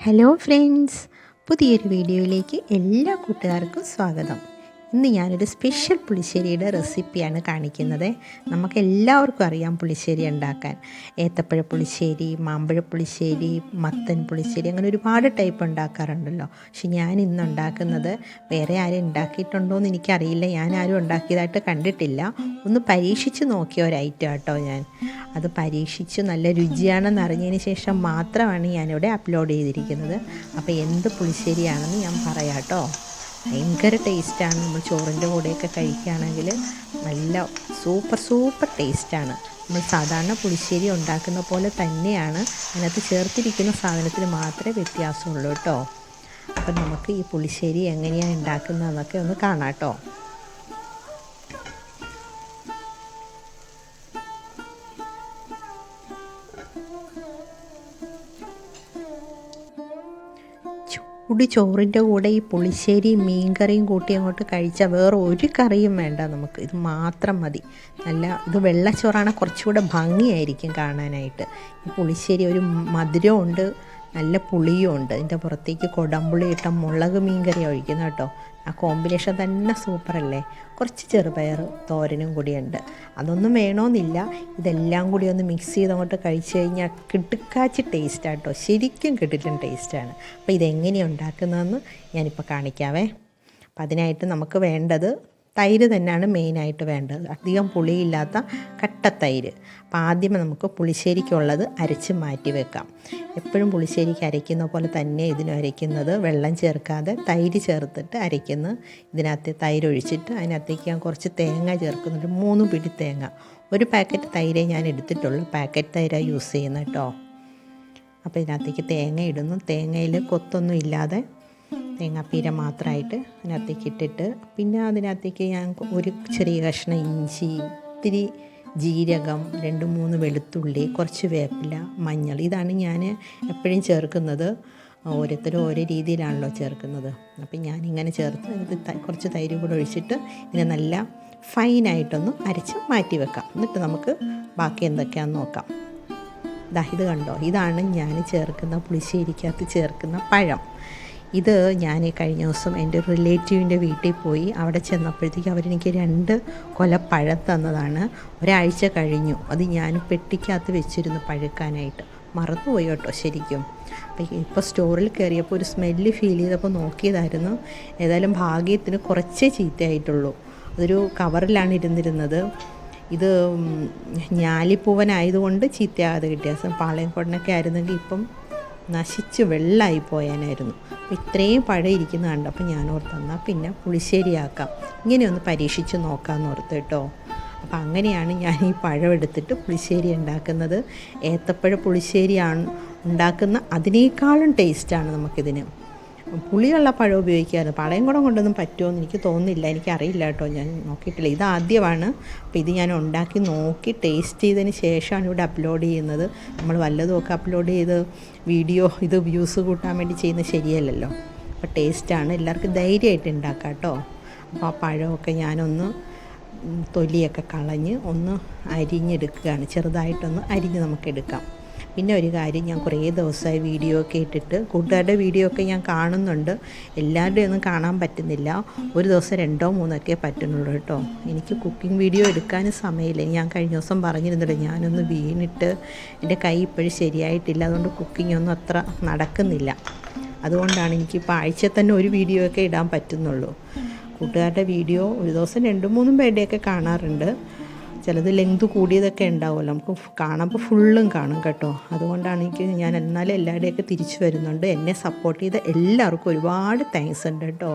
Hello friends പുതിയൊരു വീഡിയോയിലേക്ക് എല്ലാ കൂട്ടുകാർക്കും സ്വാഗതം. ഇന്ന് ഞാനൊരു സ്പെഷ്യൽ പുളിശ്ശേരിയുടെ റെസിപ്പിയാണ് കാണിക്കുന്നത്. നമുക്ക് എല്ലാവർക്കും അറിയാം പുളിശ്ശേരി ഉണ്ടാക്കാൻ. ഏത്തപ്പഴ പുളിശ്ശേരി മാമ്പഴ പുളിശ്ശേരി മത്തൻ പുളിശ്ശേരി അങ്ങനെ ഒരുപാട് ടൈപ്പ് ഉണ്ടാക്കാറുണ്ടല്ലോ. പക്ഷെ ഞാൻ ഇന്ന് ഉണ്ടാക്കുന്നത് വേറെ ആരും ഉണ്ടാക്കിയിട്ടുണ്ടോ എന്ന് എനിക്കറിയില്ല. ഞാൻ ആരും ഉണ്ടാക്കിയതായിട്ട് കണ്ടിട്ടില്ല. ഒന്ന് പരീക്ഷിച്ച് നോക്കിയ ഒരു ഐറ്റം കേട്ടോ ഞാൻ. അത് പരീക്ഷിച്ച് നല്ല രുചിയാണെന്ന് അറിഞ്ഞതിന് ശേഷം മാത്രമാണ് ഞാനിവിടെ അപ്ലോഡ് ചെയ്തിരിക്കുന്നത്. അപ്പോൾ എന്ത് പുളിശ്ശേരിയാണെന്ന് ഞാൻ പറയാം കേട്ടോ ഭയങ്കര ടേസ്റ്റാണ് നമ്മൾ ചോറിന്റെ കൂടെയൊക്കെ കഴിക്കുകയാണെങ്കിൽ നല്ല സൂപ്പർ സൂപ്പർ ടേസ്റ്റാണ് നമ്മൾ സാധാരണ പുളിശ്ശേരി ഉണ്ടാക്കുന്ന പോലെ തന്നെയാണ്. അതിനകത്ത് ചേർത്തിരിക്കുന്ന സാധനത്തിന് മാത്രമേ വ്യത്യാസമുള്ളൂ കേട്ടോ. അപ്പം നമുക്ക് ഈ പുളിശ്ശേരി എങ്ങനെയാണ് ഉണ്ടാക്കുന്നതെന്നൊക്കെ ഒന്ന് കാണാം കേട്ടോ. ചൂട് ചോറിന്റെ കൂടെ ഈ പുളിശ്ശേരിയും മീൻകറിയും കൂട്ടി അങ്ങോട്ട് കഴിച്ചാൽ വേറെ ഒരു കറിയും വേണ്ട നമുക്ക്. ഇത് മാത്രം മതി. നല്ല ഇത് വെള്ളച്ചോറാണ് കുറച്ചുകൂടെ ഭംഗിയായിരിക്കും കാണാനായിട്ട്. ഈ പുളിശ്ശേരി ഒരു മധുരമുണ്ട് നല്ല പുളിയും ഉണ്ട് ഇതിന്റെ പുറത്തേക്ക് കൊടമ്പുളി ഇട്ട മുളക് മീൻകറി ഒഴിക്കുന്നത് കേട്ടോ. ആ കോമ്പിനേഷൻ തന്നെ സൂപ്പറല്ലേ? കുറച്ച് ചെറുപയർ തോരനും കൂടിയുണ്ട്. അതൊന്നും വേണമെന്നില്ല ഇതെല്ലാം കൂടി ഒന്ന് മിക്സ് ചെയ്ത് അങ്ങോട്ട് കഴിച്ചു കഴിഞ്ഞാൽ കിട്ടുക്കാച്ച് ടേസ്റ്റാട്ടോ ശരിക്കും കിട്ടിട്ടും ടേസ്റ്റാണ് അപ്പോൾ ഇതെങ്ങനെയാണ് ഉണ്ടാക്കുന്നതെന്ന് ഞാനിപ്പോൾ കാണിക്കാവേ. അപ്പം അതിനായിട്ട് നമുക്ക് വേണ്ടത് തൈര് തന്നെയാണ് മെയിനായിട്ട് വേണ്ടത്. അധികം പുളിയില്ലാത്ത കട്ട തൈര്. അപ്പോൾ ആദ്യമേ നമുക്ക് പുളിശ്ശേരിക്കുള്ളത് അരച്ച് മാറ്റി വെക്കാം. എപ്പോഴും പുളിശ്ശേരിക്ക് അരയ്ക്കുന്ന പോലെ തന്നെ ഇതിനും അരയ്ക്കുന്നത് വെള്ളം ചേർക്കാതെ തൈര് ചേർത്തിട്ട് അരയ്ക്കുന്നു ഇതിനകത്ത് തൈര് ഒഴിച്ചിട്ട് അതിനകത്തേക്ക് ഞാൻ കുറച്ച് തേങ്ങ ചേർക്കുന്നുണ്ട്. മൂന്ന് പിടി തേങ്ങ. ഒരു പാക്കറ്റ് തൈരേ ഞാൻ എടുത്തിട്ടുള്ളൂ. പാക്കറ്റ് തൈരാണ് യൂസ് ചെയ്യുന്നത് കേട്ടോ. അപ്പോൾ ഇതിനകത്തേക്ക് തേങ്ങ ഇടുന്നു. തേങ്ങയിൽ കൊത്തൊന്നും ഇല്ലാതെ തേങ്ങാപ്പീര മാത്രമായിട്ട് അതിനകത്തേക്ക് ഇട്ടിട്ട് പിന്നെ അതിനകത്തേക്ക് ഞാൻ ഒരു ചെറിയ കഷ്ണം ഇഞ്ചി ഇത്തിരി ജീരകം രണ്ട് മൂന്ന് വെളുത്തുള്ളി കുറച്ച് വേപ്പില മഞ്ഞൾ. ഇതാണ് ഞാൻ എപ്പോഴും ചേർക്കുന്നത്. ഓരോരുത്തരും ഓരോ രീതിയിലാണല്ലോ ചേർക്കുന്നത്. അപ്പം ഞാനിങ്ങനെ ചേർത്ത് ഇത് കുറച്ച് തൈര് കൂടെ ഒഴിച്ചിട്ട് ഇതിനെ നല്ല ഫൈനായിട്ടൊന്ന് അരച്ച് മാറ്റി വെക്കാം. എന്നിട്ട് നമുക്ക് ബാക്കി എന്തൊക്കെയാണെന്ന് നോക്കാം. ഇതാ ഇത് കണ്ടോ? ഇതാണ് ഞാൻ ചേർക്കുന്ന പുളിശ്ശേരിക്കകത്ത് ചേർക്കുന്ന പഴം. ഇത് ഞാൻ കഴിഞ്ഞ ദിവസം എന്റെ ഒരു റിലേറ്റീവിന്റെ വീട്ടിൽ പോയി. അവിടെ ചെന്നപ്പോഴത്തേക്ക് അവരെനിക്ക് രണ്ട് കൊല പഴം തന്നതാണ്. ഒരാഴ്ച കഴിഞ്ഞു. അത് ഞാൻ പെട്ടിക്കകത്ത് വെച്ചിരുന്നു പഴുക്കാനായിട്ട്. മറന്നുപോയി കേട്ടോ ശരിക്കും. ഇപ്പോൾ സ്റ്റോറിൽ കയറിയപ്പോൾ ഒരു സ്മെല്ല് ഫീൽ ചെയ്തപ്പോൾ നോക്കിയതായിരുന്നു. ഏതായാലും ഭാഗ്യത്തിന് കുറച്ചേ ചീത്തയായിട്ടുള്ളൂ. അതൊരു കവറിലാണ് ഇരുന്നിരുന്നത്. ഇത് ഞാലിപ്പൂവനായതുകൊണ്ട് ചീത്തയാകാതെ കിട്ടിയ പാളയം കൊടനൊക്കെ ആയിരുന്നെങ്കിൽ ഇപ്പം നശിച്ച് വെള്ളമായി പോയാനായിരുന്നു. ഇത്രയും പഴം ഇരിക്കുന്ന കണ്ടപ്പോൾ ഞാൻ ഓർത്തെന്നാൽ പിന്നെ പുളിശ്ശേരിയാക്കാം. ഇങ്ങനെ ഒന്ന് പരീക്ഷിച്ച് നോക്കാമെന്ന് ഓർത്ത് കേട്ടോ. അപ്പം അങ്ങനെയാണ് ഞാൻ ഈ പഴം എടുത്തിട്ട് പുളിശ്ശേരി ഉണ്ടാക്കുന്നത്. ഏത്തപ്പഴ പുളിശ്ശേരിയാണ് ഉണ്ടാക്കുന്ന അതിനേക്കാളും ടേസ്റ്റാണ് നമുക്കിതിന്. പുളിയുള്ള പഴം ഉപയോഗിക്കാറ് പഴയം കൂടെ കൊണ്ടൊന്നും പറ്റുമോ എന്ന് എനിക്ക് തോന്നുന്നില്ല. എനിക്കറിയില്ല കേട്ടോ. ഞാൻ നോക്കിയിട്ടില്ല. ഇത് ആദ്യമാണ്. അപ്പോൾ ഇത് ഞാൻ ഉണ്ടാക്കി നോക്കി ടേസ്റ്റ് ചെയ്തതിന് ശേഷമാണ് ഇവിടെ അപ്ലോഡ് ചെയ്യുന്നത്. നമ്മൾ വല്ലതുമൊക്കെ അപ്ലോഡ് ചെയ്ത് വീഡിയോ ഇത് വ്യൂസ് കൂട്ടാൻ വേണ്ടി ചെയ്യുന്നത് ശരിയല്ലല്ലോ. അപ്പോൾ ടേസ്റ്റാണ്. എല്ലാവർക്കും ധൈര്യമായിട്ട് ഉണ്ടാക്കാം കേട്ടോ. അപ്പോൾ ആ പഴമൊക്കെ ഞാനൊന്ന് തൊലിയൊക്കെ കളഞ്ഞ് ഒന്ന് അരിഞ്ഞെടുക്കുകയാണ്. ചെറുതായിട്ടൊന്ന് അരിഞ്ഞ് നമുക്കെടുക്കാം പിന്നെ ഒരു കാര്യം ഞാൻ കുറേ ദിവസമായി വീഡിയോ ഒക്കെ ഇട്ടിട്ട് കൂട്ടുകാരുടെ വീഡിയോ ഒക്കെ ഞാൻ കാണുന്നുണ്ട്. എല്ലാവരുടെയും ഒന്നും കാണാൻ പറ്റുന്നില്ല. ഒരു ദിവസം രണ്ടോ മൂന്നൊക്കെ പറ്റുന്നുള്ളൂ കേട്ടോ. എനിക്ക് കുക്കിംഗ് വീഡിയോ എടുക്കാനും സമയമില്ല. ഞാൻ കഴിഞ്ഞ ദിവസം പറഞ്ഞിരുന്നില്ല ഞാനൊന്ന് വീണിട്ട് എന്റെ കൈ ഇപ്പോഴും ശരിയായിട്ടില്ല. അതുകൊണ്ട് കുക്കിംഗ് ഒന്നും അത്ര നടക്കുന്നില്ല. അതുകൊണ്ടാണ് എനിക്കിപ്പോൾ ആഴ്ച തന്നെ ഒരു വീഡിയോ ഒക്കെ ഇടാൻ പറ്റുന്നുള്ളൂ. കൂട്ടുകാരുടെ വീഡിയോ ഒരു ദിവസം രണ്ടും മൂന്നും പേരുടെയൊക്കെ കാണാറുണ്ട്. ചിലത് ലെങ്ത് കൂടിയതൊക്കെ ഉണ്ടാവുമല്ലോ. നമുക്ക് കാണുമ്പോൾ ഫുള്ളും കാണും കേട്ടോ. അതുകൊണ്ടാണ് എനിക്ക് ഞാൻ എന്നാലും എല്ലാവരുടെയൊക്കെ തിരിച്ചു വരുന്നുണ്ട്. എന്നെ സപ്പോർട്ട് ചെയ്ത എല്ലാവർക്കും ഒരുപാട് താങ്ക്സ് ഉണ്ട് കേട്ടോ.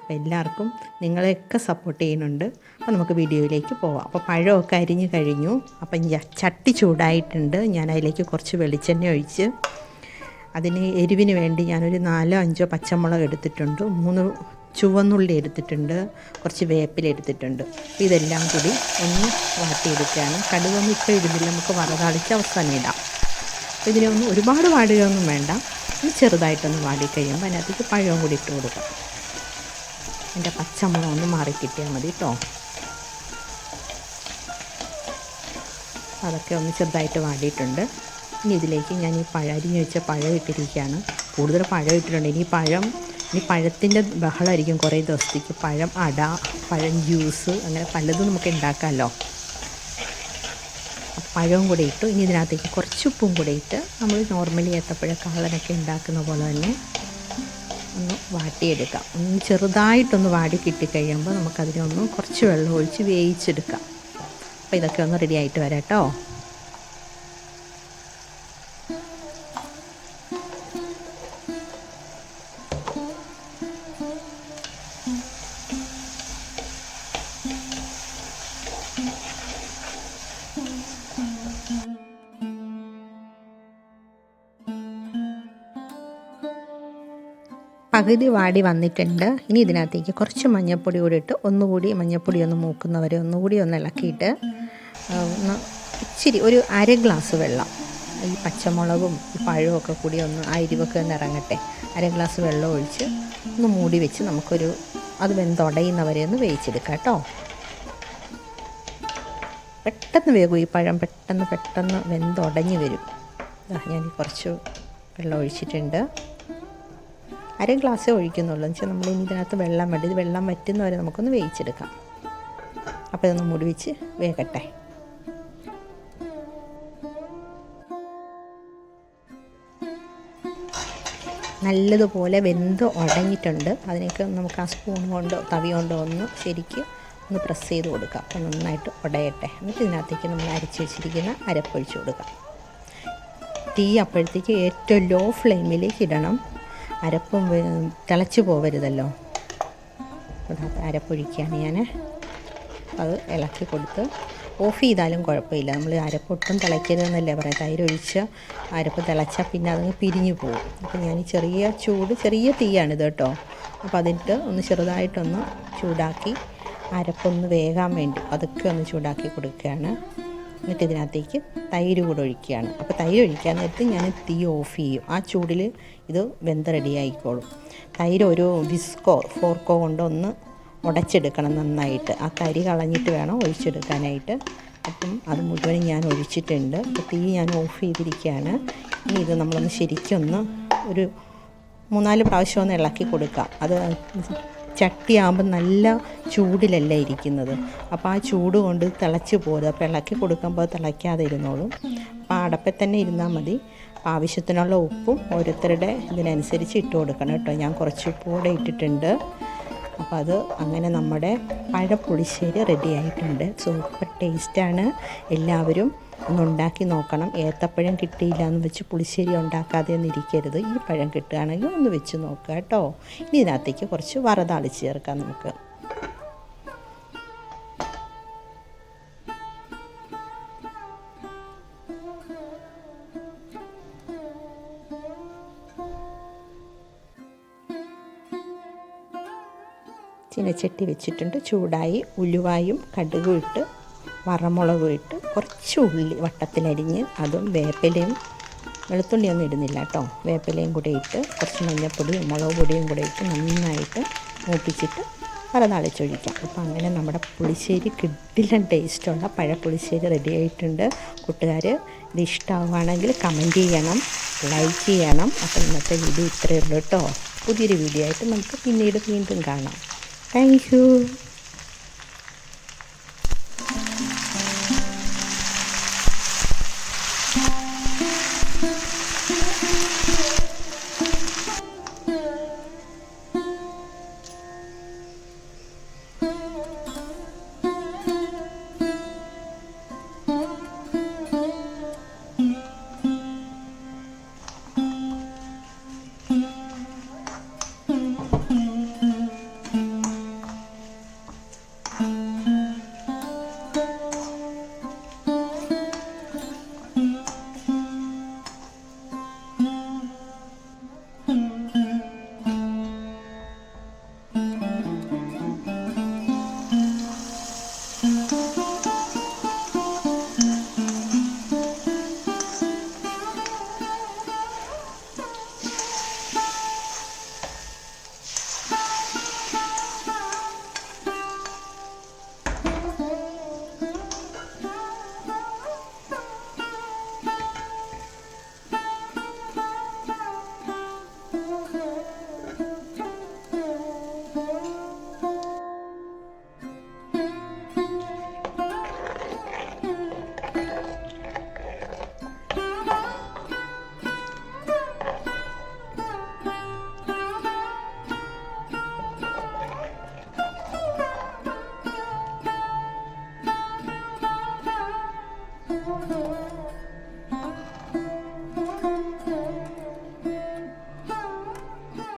അപ്പോൾ എല്ലാവർക്കും നിങ്ങളെയൊക്കെ സപ്പോർട്ട് ചെയ്യുന്നുണ്ട്. അപ്പോൾ നമുക്ക് വീഡിയോയിലേക്ക് പോവാം. അപ്പോൾ പഴമൊക്കെ അരിഞ്ഞു കഴിഞ്ഞു. അപ്പം ചട്ടി ചൂടായിട്ടുണ്ട്. ഞാൻ അതിലേക്ക് കുറച്ച് വെളിച്ചെണ്ണ ഒഴിച്ച് അതിന് എരിവിന് വേണ്ടി ഞാനൊരു നാലോ അഞ്ചോ പച്ചമുളക് എടുത്തിട്ടുണ്ട്. മൂന്ന് ചുവന്നുള്ളി എടുത്തിട്ടുണ്ട് കുറച്ച് വേപ്പില എടുത്തിട്ടുണ്ട്. ഇതെല്ലാം കൂടി ഒന്ന് വാട്ടിയെടുക്കുകയാണ് കടുകൊന്നും ഇപ്പോൾ ഇടുന്നില്ല. നമുക്ക് വറതാളിച്ച് അവസാനം ഇടാം. അപ്പോൾ ഇതിനൊന്നും ഒരുപാട് വാടുകയൊന്നും വേണ്ട. ഒന്ന് ചെറുതായിട്ടൊന്ന് വാടി കഴിയുമ്പോൾ അതിനകത്തേക്ക് പഴവും കൂടി ഇട്ട് കൊടുക്കാം. എന്റെ പച്ചമുളക് ഒന്ന് മാറി കിട്ടിയാൽ മതി കേട്ടോ. അതൊക്കെ ഒന്ന് ചെറുതായിട്ട് വാടിയിട്ടുണ്ട്. ഇനി ഇതിലേക്ക് ഞാൻ ഈ പഴ അരിഞ്ഞ് വെച്ച പഴം ഇട്ടിരിക്കുകയാണ്. കൂടുതൽ പഴം ഇട്ടിട്ടുണ്ട്. ഇനി പഴം ഇനി പഴത്തിന്റെ ബഹളമായിരിക്കും കുറേ ദിവസത്തേക്ക്. പഴം അട പഴം ജ്യൂസ് അങ്ങനെ പലതും നമുക്ക് ഉണ്ടാക്കാമല്ലോ. പഴവും കൂടെ ഇട്ടു. ഇനി ഇതിനകത്തേക്ക് കുറച്ച് ഉപ്പും കൂടെ ഇട്ട് നമ്മൾ നോർമലി ഏത്തപ്പഴ കാളനൊക്കെ ഉണ്ടാക്കുന്ന പോലെ തന്നെ ഒന്ന് വാട്ടിയെടുക്കാം. ഒന്ന് ചെറുതായിട്ടൊന്ന് വാടി കിട്ടിക്കഴിയുമ്പോൾ നമുക്കതിനൊന്ന് കുറച്ച് വെള്ളം ഒഴിച്ച് വേവിച്ചെടുക്കാം. അപ്പോൾ ഇതൊക്കെ ഒന്ന് റെഡി ആയിട്ട് വരാം കേട്ടോ. പകുതി വാടി വന്നിട്ടുണ്ട്. ഇനി ഇതിനകത്തേക്ക് കുറച്ച് മഞ്ഞൾപ്പൊടി കൂടി ഇട്ട് ഒന്നുകൂടി മഞ്ഞൾപ്പൊടി ഒന്ന് മൂക്കുന്നവരെ ഒന്നുകൂടി ഒന്ന് ഇളക്കിയിട്ട് ഒന്ന് ഇച്ചിരി ഒരു അര ഗ്ലാസ് വെള്ളം ഈ പച്ചമുളകും ഈ പഴവും ഒക്കെ കൂടി ഒന്ന് ആ ഒന്ന് ഇറങ്ങട്ടെ. അര ഗ്ലാസ് വെള്ളം ഒഴിച്ച് ഒന്ന് മൂടി വെച്ച് നമുക്കൊരു അത് വെന്തുടയുന്നവരെ ഒന്ന് വേവിച്ചെടുക്കാം കേട്ടോ. പെട്ടെന്ന് വേകും ഈ പഴം പെട്ടെന്ന് പെട്ടെന്ന് വെന്തുടഞ്ഞ് വരും. ഞാൻ കുറച്ച് വെള്ളം ഒഴിച്ചിട്ടുണ്ട്. അര ഗ്ലാസ്സേ ഒഴിക്കുന്നുള്ളൂ. എന്ന് വെച്ചാൽ നമ്മൾ ഇനി ഇതിനകത്ത് വെള്ളം വേണ്ട. ഇത് വെള്ളം വറ്റുന്നവരെ നമുക്കൊന്ന് വേവിച്ചെടുക്കാം. അപ്പോൾ ഇതൊന്ന് മൂടി വെച്ച് വേകട്ടെ. നല്ലതുപോലെ വെന്ത് ഉടഞ്ഞിട്ടുണ്ട്. അതിനൊക്കെ നമുക്ക് ആ സ്പൂൺ കൊണ്ടോ തവി കൊണ്ടോ ഒന്ന് ശരിക്ക് ഒന്ന് പ്രസ് ചെയ്ത് കൊടുക്കാം. അപ്പോൾ നന്നായിട്ട് ഉടയട്ടെ. എന്നിട്ട് ഇതിനകത്തേക്ക് നമ്മൾ അരച്ച് വെച്ചിരിക്കുന്ന അരപ്പൊഴിച്ച് കൊടുക്കാം. തീ അപ്പോഴത്തേക്ക് ഏറ്റവും ലോ ഫ്ലെയിമിലേക്ക് ഇടണം. അരപ്പും തിളച്ച് പോവരുതല്ലോ. അരപ്പൊഴിക്കുകയാണ് ഞാൻ. അത് ഇളക്കി കൊടുത്ത് ഓഫ് ചെയ്താലും കുഴപ്പമില്ല. നമ്മൾ അരപ്പൊട്ടും തിളയ്ക്കരുതെന്നല്ലേ പറയാം തൈരൊഴിച്ച് അരപ്പ് തിളച്ചാൽ പിന്നെ അതങ്ങ് പിരിഞ്ഞു പോകും. അപ്പോൾ ഞാൻ ചെറിയ ചൂട് ചെറിയ തീയാണിത് കേട്ടോ. അപ്പോൾ അതിട്ട് ഒന്ന് ചെറുതായിട്ടൊന്ന് ചൂടാക്കി അരപ്പൊന്ന് വേകാൻ വേണ്ടി അതൊക്കെ ഒന്ന് ചൂടാക്കി കൊടുക്കുകയാണ്. എന്നിട്ട് ഇതിനകത്തേക്ക് തൈര് കൂടെ ഒഴിക്കുകയാണ്. അപ്പോൾ തൈര് ഒഴിക്കാൻ നേരത്ത് ഞാൻ തീ ഓഫ് ചെയ്യും. ആ ചൂടിൽ ഇത് വെന്ത് റെഡി ആയിക്കോളും. തൈര് ഒരു വിസ്കോ ഫോർക്കോ കൊണ്ട് ഒന്ന് ഉടച്ചെടുക്കണം നന്നായിട്ട്. ആ കരി കളഞ്ഞിട്ട് വേണം ഒഴിച്ചെടുക്കാനായിട്ട്. അപ്പം അത് മുഴുവനും ഞാൻ ഒഴിച്ചിട്ടുണ്ട്. അപ്പോൾ തീ ഞാൻ ഓഫ് ചെയ്തിരിക്കുകയാണ്. ഇനി ഇത് നമ്മളൊന്ന് ശരിക്കൊന്ന് ഒരു മൂന്നാൽ പ്രാവശ്യം ഒന്ന് ഇളക്കി കൊടുക്കാം. അത് ചട്ടിയാകുമ്പോൾ നല്ല ചൂടിലല്ല ഇരിക്കുന്നത്. അപ്പോൾ ആ ചൂട് കൊണ്ട് തിളച്ച് പോരുക. അപ്പോൾ ഇളക്കി കൊടുക്കുമ്പോൾ തിളയ്ക്കാതെ ഇരുന്നോളും. അപ്പോൾ അടപ്പിൽ തന്നെ ഇരുന്നാൽ മതി. ആവശ്യത്തിനുള്ള ഉപ്പും ഓരോരുത്തരുടെ ഇതിനനുസരിച്ച് ഇട്ട് കൊടുക്കണം കേട്ടോ. ഞാൻ കുറച്ച് ഉപ്പ് കൂടെ ഇട്ടിട്ടുണ്ട്. അപ്പോൾ അത് അങ്ങനെ നമ്മുടെ പഴപ്പുളിശ്ശേരി റെഡി ആയിട്ടുണ്ട്. സൂപ്പർ ടേസ്റ്റാണ് എല്ലാവരും ഒന്ന് ഉണ്ടാക്കി നോക്കണം. ഏത്തപ്പഴം കിട്ടിയില്ല എന്ന് വെച്ച് പുളിശ്ശേരി ഉണ്ടാക്കാതെ ഒന്നും ഇരിക്കരുത്. ഈ പഴം കിട്ടുകയാണെങ്കിൽ ഒന്ന് വെച്ച് നോക്കുക കേട്ടോ. ഇനി ഇതിനകത്തേക്ക് കുറച്ച് വറതാളിച്ച് ചേർക്കാം നമുക്ക്. ചീനച്ചട്ടി വെച്ചിട്ടുണ്ട്. ചൂടായി ഉലുവായും കടുകും ഇട്ട് വറമുളകും ഇട്ട് കുറച്ച് ഉള്ളി വട്ടത്തിലരിഞ്ഞ് അതും വേപ്പിലയും വെളുത്തുള്ളിയൊന്നും ഇടുന്നില്ല കേട്ടോ. വേപ്പിലയും കൂടെ ഇട്ട് കുറച്ച് മഞ്ഞൾപ്പൊടിയും മുളക് പൊടിയും കൂടെ ഇട്ട് നന്നായിട്ട് മൂപ്പിച്ചിട്ട് പല നാളിച്ചൊഴിക്കാം അപ്പോൾ അങ്ങനെ നമ്മുടെ പുളിശ്ശേരി കിഡിലും ടേസ്റ്റുള്ള പഴപ്പുളിശ്ശേരി റെഡി ആയിട്ടുണ്ട്. കൂട്ടുകാർ ഇത് ഇഷ്ടമാവുകയാണെങ്കിൽ കമന്റ് ചെയ്യണം ലൈക്ക് ചെയ്യണം. അപ്പോൾ ഇന്നത്തെ വീഡിയോ ഇത്രയേ ഉള്ളൂ കേട്ടോ. പുതിയൊരു വീഡിയോ ആയിട്ട് നമുക്ക് പിന്നീട് വീണ്ടും കാണാം. താങ്ക്